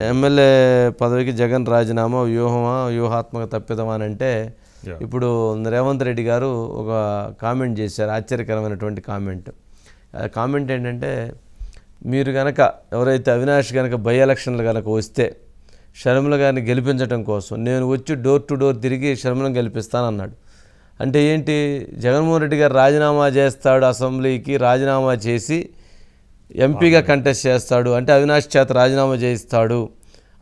MLA పదవికి జగన్ రాజీనామా వ్యూహమా వ్యూహాత్మక తప్పిదమా అని అంటే. ఇప్పుడు రేవంత్ రెడ్డి గారు ఒక కామెంట్ చేశారు ఆశ్చర్యకరమైనటువంటి కామెంట్ ఆ కామెంట్ ఏంటంటే మీరు కనుక ఎవరైతే అవినాష్ కనుక బై ఎలక్షన్లు కనుక వస్తే షర్మిల గారిని గెలిపించడం కోసం నేను వచ్చి డోర్ టు డోర్ తిరిగి షర్మిలను గెలిపిస్తానన్నాడు అంటే ఏంటి జగన్మోహన్ రెడ్డి గారు రాజీనామా చేస్తాడు అసెంబ్లీకి రాజీనామా చేసి ఎంపీగా కంటెస్ట్ చేస్తాడు అంటే అవినాష్ చేత రాజీనామా చేయిస్తాడు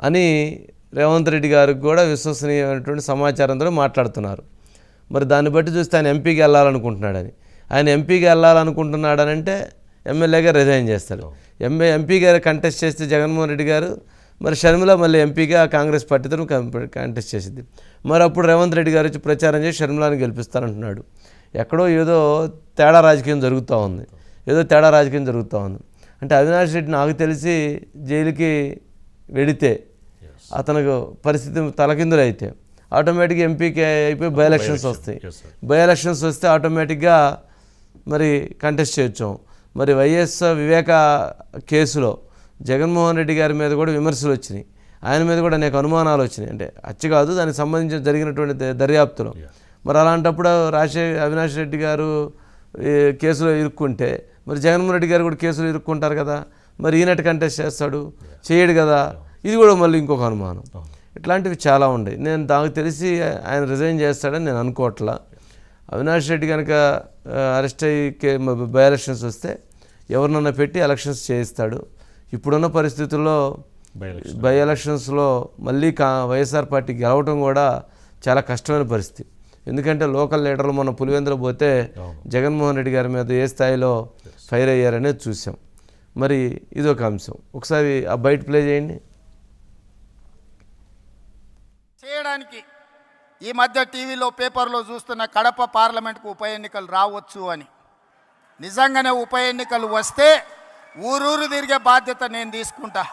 అని రేవంత్ రెడ్డి గారికి కూడా విశ్వసనీయమైనటువంటి సమాచారంతో మాట్లాడుతున్నారు. మరి దాన్ని బట్టి చూస్తే ఆయన ఎంపీకి వెళ్ళాలనుకుంటున్నాడని ఆయన ఎంపీకి వెళ్ళాలనుకుంటున్నాడని అంటే ఎమ్మెల్యేగా రిజైన్ చేస్తాడు ఎంఏ ఎంపీగా కంటెస్ట్ చేస్తే జగన్మోహన్ రెడ్డి గారు మరి షర్మిల మళ్ళీ ఎంపీగా కాంగ్రెస్ పార్టీతో కంటెస్ట్ చేసింది మరి అప్పుడు రేవంత్ రెడ్డి గారు వచ్చి ప్రచారం చేసి షర్మిలాని గెలిపిస్తానంటున్నాడు ఎక్కడో ఏదో తేడా రాజకీయం జరుగుతూ ఉంది. ఏదో తేడా రాజకీయం జరుగుతూ ఉంది. అంటే అవినాష్ రెడ్డి నాకు తెలిసి జైలుకి వెడితే అతనికి పరిస్థితి తలకిందులు అయితే ఆటోమేటిక్గా ఎంపీకి అయిపోయి బై ఎలక్షన్స్ వస్తాయి. బై ఎలక్షన్స్ వస్తే ఆటోమేటిక్గా మరి కంటెస్ట్ చేయొచ్చు. మరి వైఎస్ వివేక కేసులో జగన్మోహన్ రెడ్డి గారి మీద కూడా విమర్శలు వచ్చినాయి. ఆయన మీద కూడా అనేక అనుమానాలు వచ్చినాయి. అంటే అచ్చి కాదు దానికి సంబంధించి జరిగినటువంటి దర్యాప్తులో. మరి అలాంటప్పుడు రాజశేఖర్ అవినాష్ రెడ్డి గారు కేసులో ఇరుక్కుంటే మరి జగన్మోహన్ రెడ్డి గారు కూడా కేసులో ఇరుక్కుంటారు కదా మరి ఈయనటి కంటెస్ట్ చేస్తాడు చేయడు కదా. ఇది కూడా మళ్ళీ ఇంకొక అనుమానం. ఇట్లాంటివి చాలా ఉన్నాయి నేను నాకు తెలిసి ఆయన రిజైన్ చేస్తాడని నేను అనుకోవట్లా. అవినాష్ రెడ్డి కనుక అరెస్ట్ అయ్యి బై ఎలక్షన్స్ వస్తే ఎవరినన్నా పెట్టి ఎలక్షన్స్ చేయిస్తాడు. ఇప్పుడున్న పరిస్థితుల్లో బై ఎలక్షన్ బై ఎలక్షన్స్లో మళ్ళీ కా వైఎస్ఆర్ పార్టీ గెలవటం కూడా చాలా కష్టమైన పరిస్థితి. ఎందుకంటే లోకల్ లీడర్లు మొన్న పులివెందులు పోతే. జగన్మోహన్ రెడ్డి గారి మీద ఏ స్థాయిలో ఫైర్ అయ్యారనేది చూసాం. మరి ఇదొక అంశం. ఒకసారి ఆ బయట ప్లే చేయండి. చేయడానికి ఈ మధ్య టీవీలో పేపర్లో చూస్తున్న కడప పార్లమెంట్కు ఉప ఎన్నికలు రావచ్చు అని. నిజంగానే ఉప ఎన్నికలు వస్తే ఊరూరు తిరిగే బాధ్యత నేను తీసుకుంటా.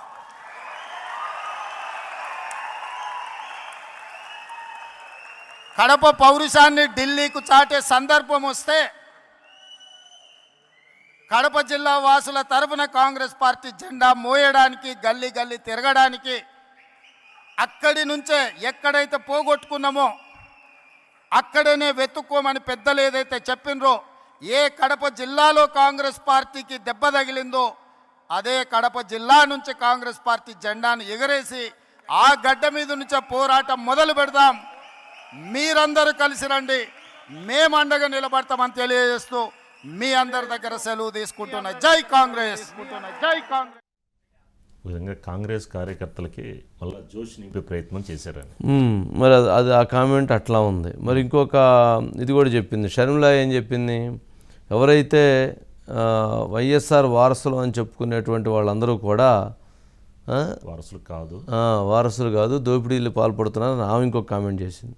కడప పౌరుషాన్ని ఢిల్లీకు చాటే సందర్భం వస్తే కడప జిల్లా వాసుల తరపున కాంగ్రెస్ పార్టీ జెండా మోయడానికి గల్లీ గల్లీ తిరగడానికి అక్కడి నుంచే ఎక్కడైతే పోగొట్టుకున్నామో అక్కడనే వెతుక్కోమని పెద్దలు ఏదైతే చెప్పినరో ఏ కడప జిల్లాలో కాంగ్రెస్ పార్టీకి దెబ్బ తగిలిందో అదే కడప జిల్లా నుంచి కాంగ్రెస్ పార్టీ జెండాను ఎగరేసి ఆ గడ్డ మీద నుంచే పోరాటం మొదలు పెడదాం. మీరందరూ కలిసి రండి. మేము అండగా నిలబడతామని తెలియజేస్తూ మీ అందరి దగ్గర సెలవు తీసుకుంటున్నా జై కాంగ్రెస్. జై కాంగ్రెస్. ఈ విధంగా కాంగ్రెస్ కార్యకర్తలకి మళ్ళీ జోష్ నింపే ప్రయత్నం చేశారని. మరి అది అది ఆ కామెంట్ అట్లా ఉంది. మరి ఇంకొక ఇది కూడా చెప్పింది. షర్మిల ఏం చెప్పింది? ఎవరైతే ఆ, వైఎస్ఆర్ వారసులు అని చెప్పుకునేటువంటి వాళ్ళందరూ కూడా ఆ, వారసులు కాదు. ఆ, వారసులు కాదు దోపిడీలు పాల్పడుతున్నారు ఆమె ఇంకొక కామెంట్ చేసింది.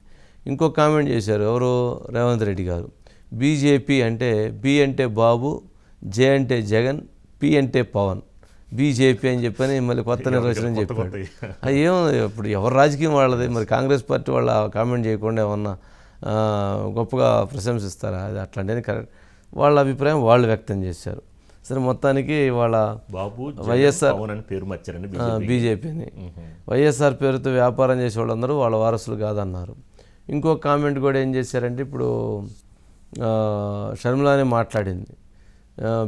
ఇంకొక కామెంట్ చేశారు ఎవరు? రేవంత్ రెడ్డి గారు. బీజేపీ అంటే బి అంటే బాబు జే అంటే జగన్ పి అంటే పవన్. బీజేపీ అని చెప్పని మళ్ళీ కొత్త నిర్వచనం చెప్పాడు. అది ఏమో ఇప్పుడు ఎవరు రాజకీయం వాళ్ళది? మరి కాంగ్రెస్ పార్టీ వాళ్ళ కామెంట్ చేయకుండా ఏమన్నా గొప్పగా ప్రశంసిస్తారా? అది అట్లాంటిది కరెక్ట్. వాళ్ళ అభిప్రాయం వాళ్ళు వ్యక్తం చేశారు. సరే మొత్తానికి వాళ్ళ బాబు వైఎస్ఆర్ పేరు బీజేపీ బీజేపీని. వైఎస్ఆర్ పేరుతో వ్యాపారం చేసే వాళ్ళందరూ వాళ్ళ వారసులు కాదన్నారు. ఇంకో కామెంట్ కూడా ఏం చేశారంటే ఇప్పుడు షర్మిలానే మాట్లాడింది.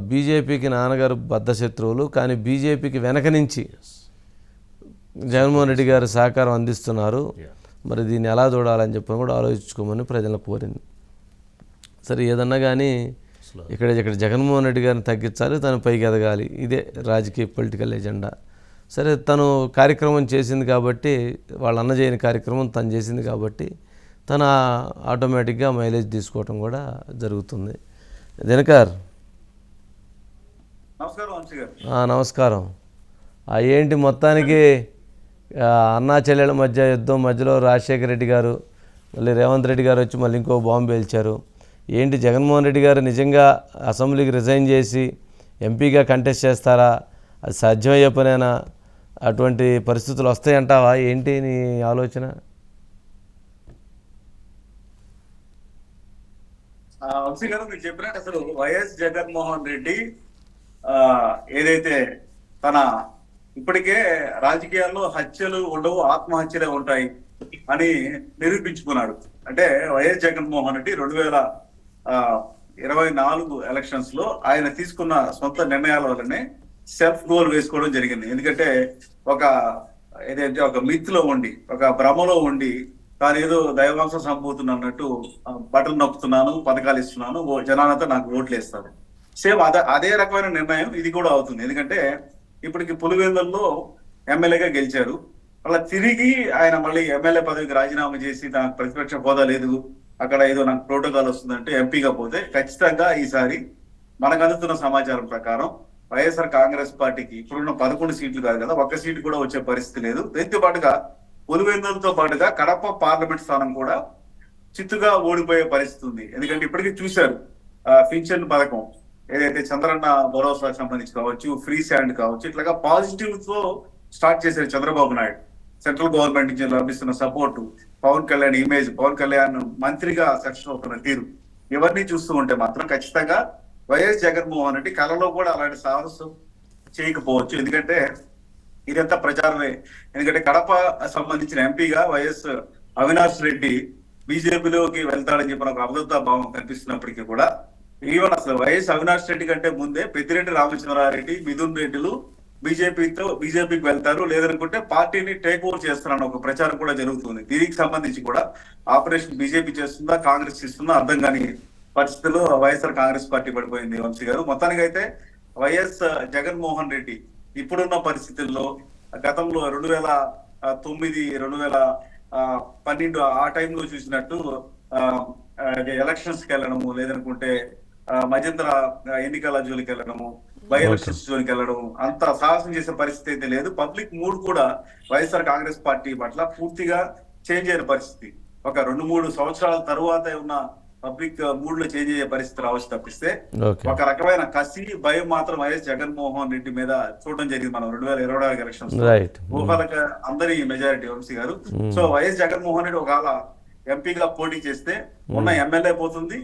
బీజేపీకి నాన్నగారు బద్ధ శత్రువులు కానీ బీజేపీకి వెనక నుంచి జగన్మోహన్ రెడ్డి గారు సహకారం అందిస్తున్నారు. మరి దీన్ని ఎలా చూడాలని చెప్పని కూడా ఆలోచించుకోమని ప్రజలకు కోరింది. సరే ఏదన్నా కానీ ఇక్కడ ఇక్కడ జగన్మోహన్ రెడ్డి గారిని తగ్గించాలి తను పైకి ఎదగాలి. ఇదే రాజకీయ పొలిటికల్ ఎజెండా. సరే తను కార్యక్రమం చేసింది కాబట్టి వాళ్ళ అన్న చేయని కార్యక్రమం తను చేసింది కాబట్టి తన ఆటోమేటిక్గా మైలేజ్ తీసుకోవటం కూడా జరుగుతుంది. దినకర్. నమస్కారం ఏంటి మొత్తానికి అన్నా చెల్లెల మధ్య యుద్ధం మధ్యలో రాజశేఖర రెడ్డి గారు మళ్ళీ రేవంత్ రెడ్డి గారు వచ్చి మళ్ళీ ఇంకో బాంబు పేల్చారు. ఏంటి జగన్మోహన్ రెడ్డి గారు నిజంగా అసెంబ్లీకి రిజైన్ చేసి ఎంపీగా కంటెస్ట్ చేస్తారా? అది సాధ్యమయ్యే పనేనా? అటువంటి పరిస్థితులు వస్తాయంటావా? ఏంటి నీ ఆలోచన? వంశీ గారు మీరు చెప్పినట్టు అసలు వైఎస్ జగన్మోహన్ రెడ్డి ఆ, ఏదైతే తన ఇప్పటికే రాజకీయాల్లో హత్యలు ఉండవు ఆత్మహత్యలే ఉంటాయి అని నిరూపించుకున్నాడు. అంటే వైఎస్ జగన్మోహన్ రెడ్డి రెండు వేల ఆ, ఇరవై నాలుగు ఎలక్షన్స్లో ఆయన తీసుకున్న సొంత నిర్ణయాల వల్లనే సెల్ఫ్ గోల్ వేసుకోవడం జరిగింది. ఎందుకంటే ఒక ఏదైతే ఒక మిత్లో ఉండి ఒక భ్రమలో ఉండి తాను ఏదో దైవాంశం సంబోతున్నా అన్నట్టు బటన్ నొక్కుతున్నాను పథకాలు ఇస్తున్నాను ఓ- జనాలతో నాకు ఓట్లు వేస్తారు. సేమ్ అదే అదే రకమైన నిర్ణయం ఇది కూడా అవుతుంది. ఎందుకంటే ఇప్పటికి పులివెందుల్లో ఎమ్మెల్యేగా గెలిచారు. అలా తిరిగి ఆయన మళ్ళీ ఎమ్మెల్యే పదవికి రాజీనామా చేసి నాకు ప్రతిపక్ష హోదా లేదు అక్కడ ఏదో నాకు ప్రోటోకాల్ వస్తుందంటే ఎంపీగా పోతే ఖచ్చితంగా ఈసారి మనకు అందుతున్న సమాచారం ప్రకారం వైఎస్ఆర్ కాంగ్రెస్ పార్టీకి ఇప్పుడున్న పదకొండు సీట్లు కాదు కదా ఒక్క సీటు కూడా వచ్చే పరిస్థితి లేదు. దీంతో పాటుగా పులివెందులతో పాటుగా కడప పార్లమెంట్ స్థానం కూడా చిత్తుగా ఓడిపోయే పరిస్థితి ఉంది. ఎందుకంటే ఇప్పటికీ చూశారు పింఛన్ పథకం ఏదైతే చంద్రన్న భరోసా సంబంధించి కావచ్చు ఫ్రీ శాండ్ కావచ్చు ఇట్లాగా పాజిటివ్తో స్టార్ట్ చేశారు చంద్రబాబు నాయుడు. సెంట్రల్ గవర్నమెంట్ నుంచి లభిస్తున్న సపోర్టు పవన్ కళ్యాణ్ ఇమేజ్ పవన్ కళ్యాణ్ మంత్రిగా సక్సెస్ అవుతున్న తీరు. ఇవన్నీ చూస్తూ ఉంటే మాత్రం ఖచ్చితంగా వైఎస్ జగన్మోహన్ రెడ్డి కళలో కూడా అలాంటి సాహసం చేయకపోవచ్చు. ఎందుకంటే ఇదంతా ప్రచారమే. ఎందుకంటే కడప సంబంధించిన ఎంపీగా వైఎస్ అవినాష్ రెడ్డి బీజేపీలోకి వెళ్తాడని చెప్పిన ఒక అభద్రతా భావం కనిపిస్తున్నప్పటికీ కూడా ఈవెన్ అసలు వైఎస్ అవినాష్ రెడ్డి కంటే ముందే పెద్దిరెడ్డి రామచంద్రారెడ్డి మిథున్ రెడ్డిలు బీజేపీతో బీజేపీకి వెళ్తారు. లేదనుకుంటే పార్టీని టేక్ ఓవర్ చేస్తారన్న ఒక ప్రచారం కూడా జరుగుతుంది. దీనికి సంబంధించి కూడా ఆపరేషన్ బీజేపీ చేస్తుందా కాంగ్రెస్ చేస్తుందా అర్థం కాని పరిస్థితుల్లో వైఎస్ఆర్ కాంగ్రెస్ పార్టీ పడిపోయింది వంశీ గారు. మొత్తానికి అయితే వైఎస్ జగన్మోహన్ రెడ్డి ఇప్పుడున్న పరిస్థితుల్లో గతంలో రెండు వేల తొమ్మిది రెండు వేల పన్నెండు ఆ టైంలో చూసినట్టు ఎలక్షన్స్కి వెళ్ళడము లేదనుకుంటే ఆ, మధ్యంతర ఎన్నికల జోలికి వెళ్ళడము బై ఎలక్షన్స్ జోలికి వెళ్ళడం అంత సాహసం చేసే పరిస్థితి అయితే లేదు. పబ్లిక్ మూడ్ కూడా వైఎస్ఆర్ కాంగ్రెస్ పార్టీ పట్ల పూర్తిగా చేంజ్ అయిన పరిస్థితి. ఒక రెండు మూడు సంవత్సరాల తరువాత ఉన్న పబ్లిక్ మూడ్లో చేంజ్ అయ్యే పరిస్థితి రావచ్చు తప్పిస్తే ఒక రకమైన కసి భయం మాత్రం వైఎస్ జగన్మోహన్ రెడ్డి మీద చూడడం జరిగింది మనం రెండు వేల ఇరవై నాలుగు ఎలక్షన్స్ రైట్ ఊహలకు అందరి మెజారిటీ వంశీ గారు. సో వైఎస్ జగన్మోహన్ రెడ్డి ఒకవేళ ఎంపీగా పోటీ చేస్తే ఉన్న ఎమ్మెల్యే పోతుంది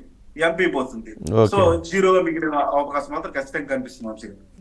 ఎంపీ పోతుంది. సో జీరోగా మిగిలిన అవకాశం మాత్రం ఖచ్చితంగా కనిపిస్తుంది వంశీ గారు.